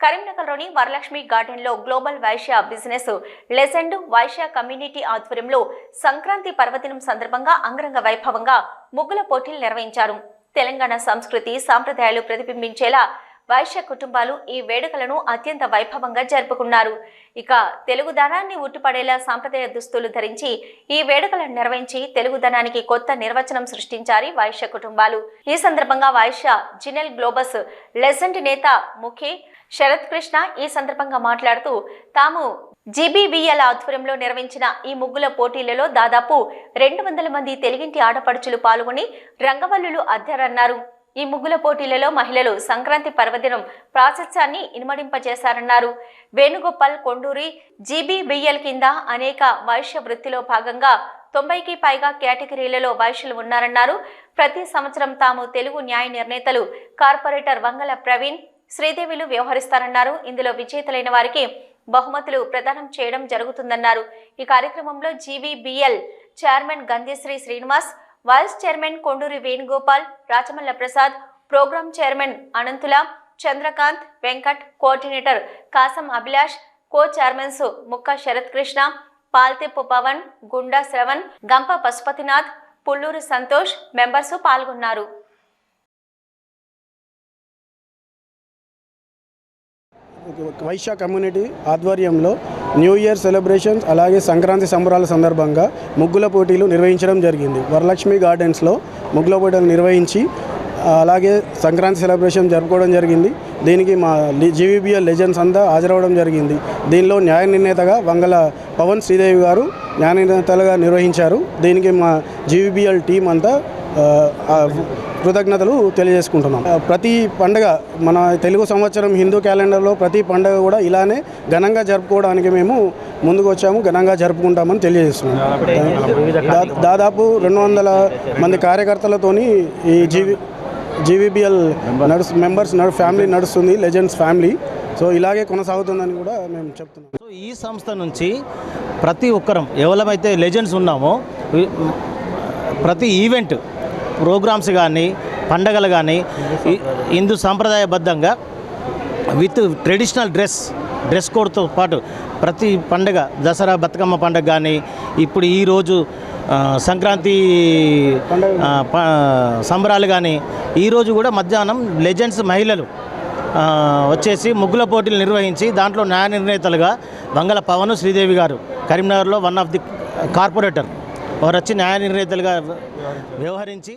కరీంనగర్లోని వరలక్ష్మి గార్డెన్లో global Vaishya business legend Vaishya community ఆధ్వర్యంలో సంక్రాంతి పర్వదినం సందర్భంగా అంగరంగ వైభవంగా ముగ్గుల పోటీలు నిర్వహించారు. తెలంగాణ సంస్కృతి సాంప్రదాయాలు ప్రతిబింబించేలా వైశ్య కుటుంబాలు ఈ వేడుకలను అత్యంత వైభవంగా జరుపుకున్నారు. ఇక తెలుగుదనాన్ని ఉట్టుపడేలా సాంప్రదాయ దుస్తులు ధరించి ఈ వేడుకలను నిర్వహించి తెలుగుదనానికి కొత్త నిర్వచనం సృష్టించారు వైశ్య కుటుంబాలు. ఈ సందర్భంగా వైశ్య జినెల్ గ్లోబస్ లెజెంట్ నేత ముఖి శరత్ కృష్ణ ఈ సందర్భంగా మాట్లాడుతూ తాము జీబీవీఎల్ ఆధ్వర్యంలో నిర్వహించిన ఈ ముగ్గుల పోటీలలో దాదాపు రెండు వందల మంది తెలుగింటి ఆడపడుచులు పాల్గొని రంగవల్లులు అద్దారన్నారు ఈ ముగ్గుల పోటీలలో మహిళలు సంక్రాంతి పర్వదినం ప్రాశస్యాన్ని ఇనుమడింపజేశారన్నారు. వేణుగోపాల్ కొండూరి జీబీబీఎల్ కింద అనేక వైశ్య వృత్తిలో భాగంగా తొంభైకి పైగా కేటగిరీలలో వైశ్యులు ఉన్నారన్నారు. ప్రతి సంవత్సరం తాము తెలుగు న్యాయ నిర్ణేతలు కార్పొరేటర్ వంగల ప్రవీణ్ శ్రీదేవిలు వ్యవహరిస్తారన్నారు. ఇందులో విజేతలైన వారికి బహుమతులు ప్రదానం చేయడం జరుగుతుందన్నారు. ఈ కార్యక్రమంలో GVBL chairman Gandhesri Srinivas vice chairman Konduri Venugopal Rachamalla Prasad programme chairman Ananthula Chandrakanth Venkat coordinator Kasam Abhilash కో చైర్మన్స్ ముక్క శరత్ కృష్ణ పాల్తెప్పు పవన్ గుండా శ్రవణ్ గంప పశుపతినాథ్ పుల్లూరు సంతోష్ మెంబర్స్ పాల్గొన్నారు. వైశ్య కమ్యూనిటీ ఆధ్వర్యంలో న్యూ ఇయర్ సెలబ్రేషన్స్ అలాగే సంక్రాంతి సంబరాల సందర్భంగా ముగ్గుల పోటీలు నిర్వహించడం జరిగింది. వరలక్ష్మి గార్డెన్స్లో ముగ్గుల పోటీలు నిర్వహించి అలాగే సంక్రాంతి సెలబ్రేషన్ జరుపుకోవడం జరిగింది. దీనికి మా జీవీబీఎల్ లెజెండ్స్ అంతా హాజరవడం జరిగింది. దీనిలో న్యాయ నిర్ణేతగా వంగల పవన్ శ్రీదేవి గారు న్యాయ నిర్ణేతలుగా నిర్వహించారు. దీనికి మా జీవీబీఎల్ టీం అంతా కృతజ్ఞతలు తెలియజేసుకుంటున్నాం. ప్రతి పండుగ మన తెలుగు సంవత్సరం హిందూ క్యాలెండర్లో ప్రతి పండుగ కూడా ఇలానే ఘనంగా జరుపుకోవడానికి మేము ముందుకు వచ్చాము ఘనంగా జరుపుకుంటామని తెలియజేస్తున్నాం. దాదాపు రెండు వందల మంది కార్యకర్తలతోని ఈ జీవి జీవీబీఎల్ నడుస్ మెంబర్స్ నడు ఫ్యామిలీ నడుస్తుంది లెజెండ్స్ ఫ్యామిలీ. సో ఇలాగే కొనసాగుతుందని కూడా మేము చెప్తున్నాం. సో ఈ సంస్థ నుంచి ప్రతి ఒక్కరం ఎవరమైతే లెజెండ్స్ ఉన్నామో ప్రతి ఈవెంట్ ప్రోగ్రామ్స్ కానీ పండగలు కానీ హిందూ సాంప్రదాయబద్ధంగా విత్ ట్రెడిషనల్ డ్రెస్ డ్రెస్ కోడ్తో పాటు ప్రతి పండగ దసరా బతుకమ్మ పండగ కానీ ఇప్పుడు ఈరోజు సంక్రాంతి సంబరాలు కానీ ఈరోజు కూడా మధ్యాహ్నం లెజెండ్స్ మహిళలు వచ్చేసి ముగ్గుల పోటీలు నిర్వహించి దాంట్లో న్యాయ నిర్ణేతలుగా వంగల పవన్ శ్రీదేవి గారు కరీంనగర్లో వన్ ఆఫ్ ది కార్పొరేటర్ వారు వచ్చి న్యాయ నిర్ణేతలుగా వ్యవహరించి